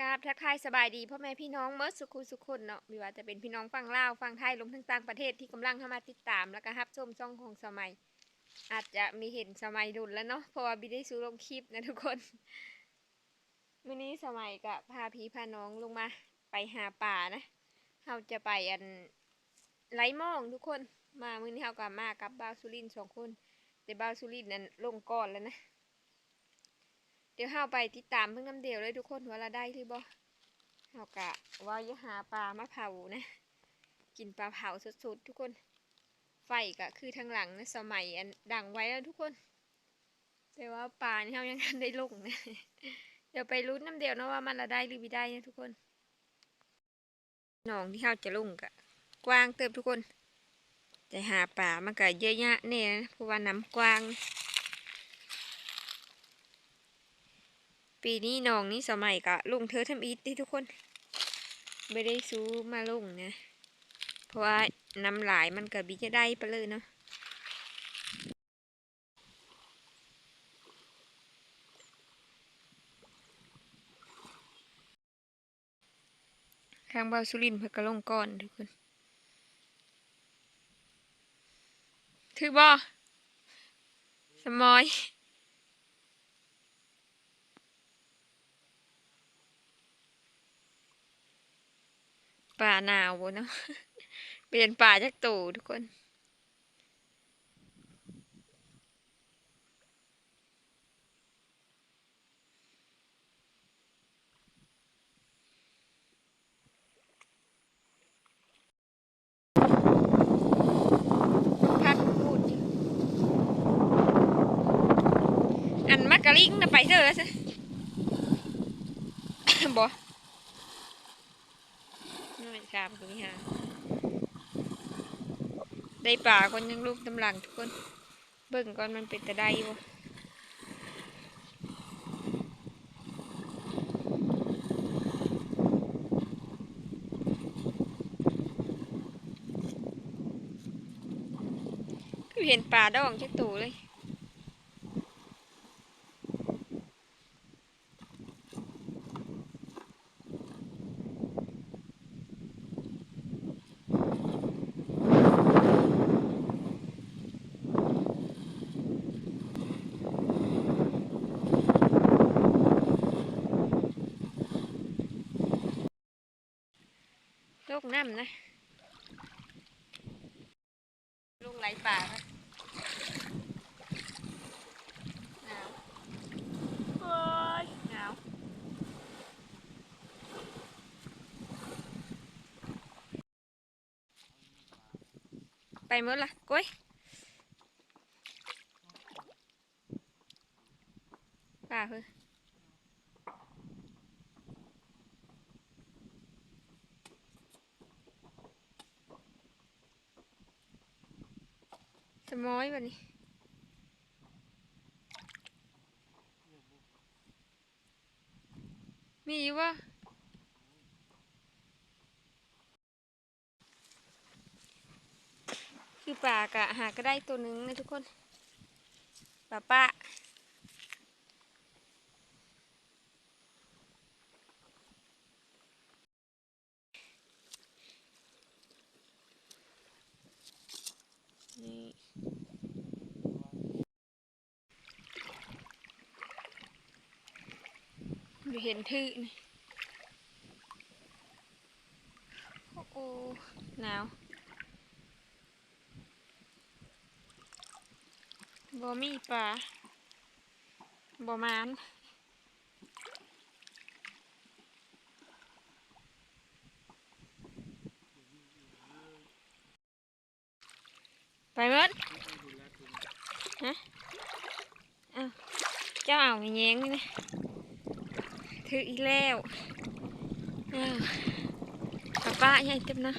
กราบทักทายสบายดีพ่อแม่พี่น้องเมื่อสุขุสุขคนเนาะม่ว่าจะเป็นพี่น้องฝั่งลาวฟังไทยรวมทั้งต่างประเทศที่กำลังเข้ามาติดตามแล้วก็รับชมช่องของสมัย อาจจะมีเห็นสมัยดุนแล้วเนาะเพราะว่าบิได้สู้ลงคลิปนะทุกคนมื้อนี้สมัยก็พาพี่พาน้องลงมาไปหาป่านะเราจะไปอันไล่มองทุกคนมามื้อนี้เราก็มากับบ่าวสุรินสองคนแต่บ่าวสุรินนั้นลงก่อนแล้วนะ เดี๋ยวเฮาไปติดตามเพิ่งน้ำเดียวเลยทุกคนว่าเราได้หรือบ่เฮากะว่าจะหาปลามาเผานะ กินปลาเผาสดๆทุกคน ไฟก็คือทางหลังนะสมัยอันดังไว้แล้วทุกคน แต่ว่าปลานี่เฮายังทันได้ลงนะ เดี๋ยวไปลุ้นน้ำเดียวนะว่ามันละได้หรือไม่ได้นะทุกคนหนองที่เฮาจะลงกะกว้างเติบทุกคนจะหาปลามันก็เยอะแยะแน่นะเพราะว่าน้ำกว้าง ปีนี้น้องนี่สมัยก็ลงเธอทำอีทที่ทุกคน ไม่ได้ซูมาลงนะ เพราะว่าน้ำหลายมันกับบิจะได้ไปเลยเนาะข้างเบาสุรินเพื่อกระลงก่อนทุกคน ถือบ่สมอย ป่าหนาวบ่เนาะเปลี่ยนป่าจากตู่ทุกคน พักพูด อันมักกะลิงนะไปเถอะซะบ่ น้อยกามตัวนี้ฮะได้ป่าคนยังลูกตำหลังทุกคน เบิ่งก่อนมันเป็นแต่ได้บ่เห็นป่าดองจักตูเลย กน้ำนะลุงไหลป่านะหนาวโอ้ยหนาวไปหมดละก้อยป่าเพื่อ จะม้อยแบบนี้มีวะคือปลากะหาก็ได้ตัวหนึ่งนะทุกคนปลาป้านี่ ดูเห็นทื่อนี่โอ้โหหนาวบ่มีป ถืออีกแล้วอ้าวป้าป้าใหญ่เต็มนะ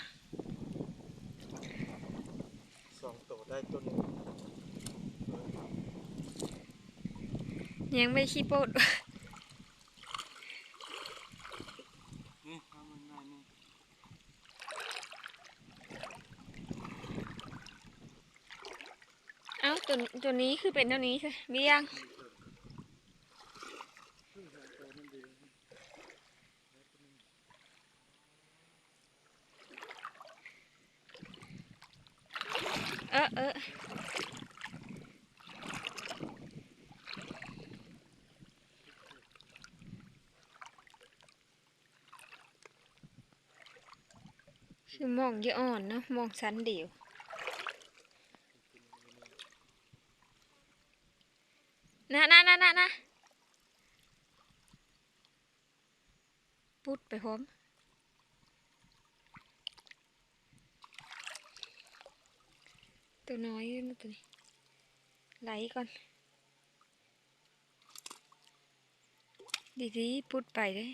สองตัวได้ตัวหนึงยังไม่ขี้โปดนี่ทำมันง่ายนี่เอ้าตัวตัวนี้คือเป็นเท่านี้ใช่เบี้ยง ตัวมันดี เออเออคือมองเยอะอ่อนนะมองสันเดียวนะนะนะนะนะพุดไปพร้อม ตัวน้อยนะตัวนี้ไหลก่อน ดีๆพุดไปเลย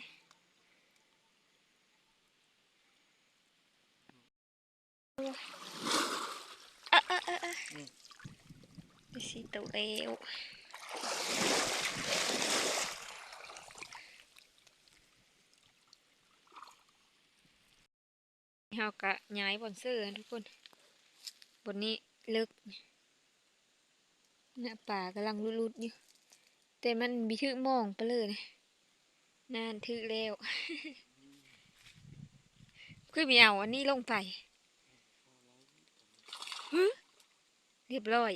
เอะเอะเออะดีสิตัวเร็วเฮากะย้ายบอนเซอร์ทุกคน บนนี้ ลิกหน้าป่ากำลังรุดๆอยู่ แต่มันมีทึกมองไปเลยนะนานทึกแล้วคือมีเอาอันนี้ลงไปเรียบร้อย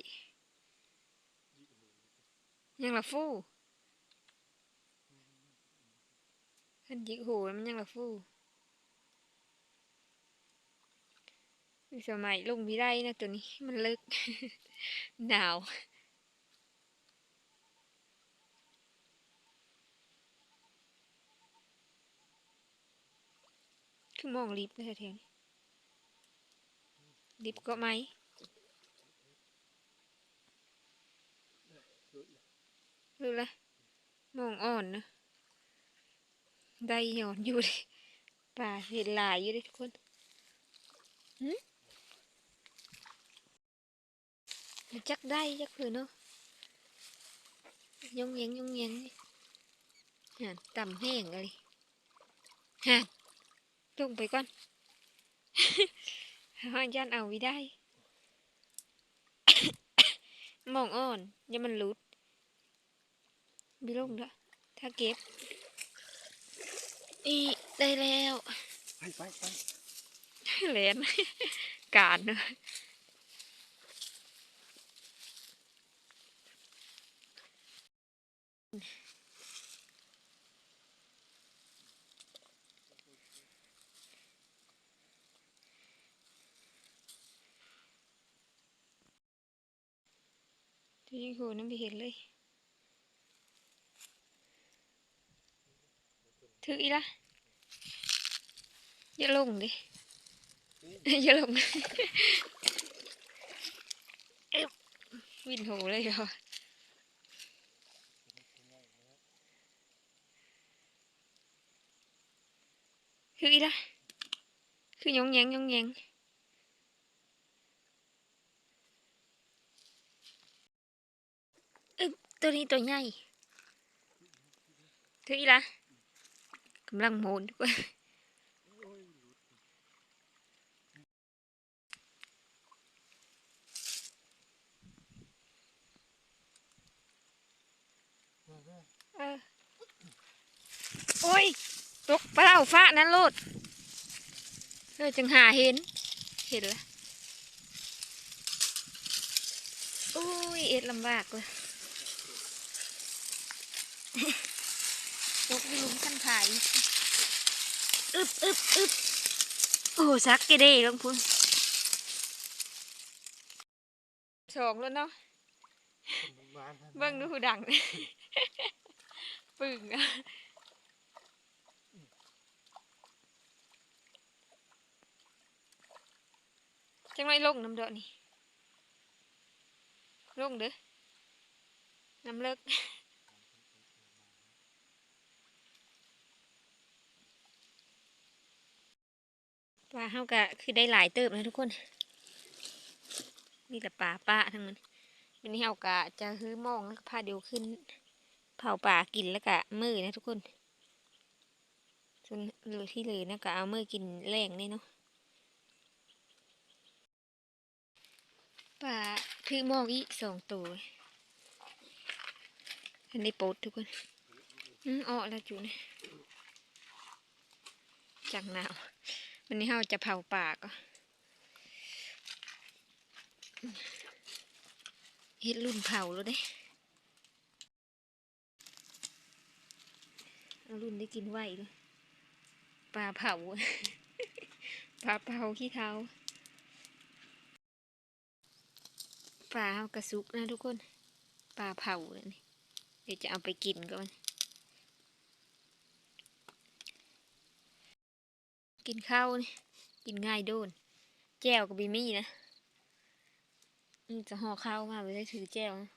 ยังละฟู่ขันยิกโหแล้วมันยังละฟู่ สมัยลงไม่ได้นะตัวนี้มันเลิก หนาวคือมองลิฟต์นะแถวนี้ลิฟต์ก็ไหมรู้ละมองอ่อนนะได้หย่อนอยู่ป่าเห็นหลายอยู่ทุกคนหึมั น chắc đây chắc คือเนาะยงเยงยงเยงฮะต่ำแห้งเลยฮะลงไปก่อนห้างยันเอาไว้ได้ มองอ่อนอย่ามันหลุดมีลงด้วยถ้าเก็บอีได้แล้ว ไปไปไปแหลนการเนอ ตัวยิงโหน้ำไปเห็นเลย ถืออีละอย่าลงดิ อย่าลงเอ๊ะวินโหเลยเหรอ คืออีละคือยองแยงยองแยงอึบตัวนี้ตัวใหญ่คืออีละกำลังโหนทุกคนเออโอ้ย ตกปลาเอาฟ้านั้นโลดเออจึงหาเห็น เห็นละโอ้ยเอ็ดลำบากเลยตกอยู่หลุมขั้นผายอึบอึบอึบโอ้ซักเกเด้ลงพุ่นสองแล้วเนาะบ้านท่านเบิ่งดูผู้ดังปึ่งอะ จังไรลงน้ำเดอนี่ลงเด้อน้ำเลิกปลาเฮากะคือได้หลายเติบนะทุกคน นี่แต่ปลาป้าทั้งนั้นวันนี้เฮากะจะฮื้อมองแล้วก็พาเดียวขึ้น เผาป่ากินแล้วก็มือนะทุกคนส่วนเหลือที่เหลือนะก็เอามือกินแรงนี่เนาะ ป่าถือมองอีกสองตัว อันนี้โปดทุกคนอืมอ้อแล้วจูนี่จากหนาววันนี้เราจะเผาป่าก็เฮ็ดรุ่นเผาแล้วเด้รุ่นได้กินไหวเลยปลาเผาปลาเผาขี้เท้า ปลาเขากระซุกนะทุกคน ปลาเผาเลยนี่เดี๋ยวจะเอาไปกินก่อน กินข้าวนี่กินง่ายโดน แจ้วกับบีมี่นะนี่จะห่อข้าวมาไม่ได้ถือแจ้วนะ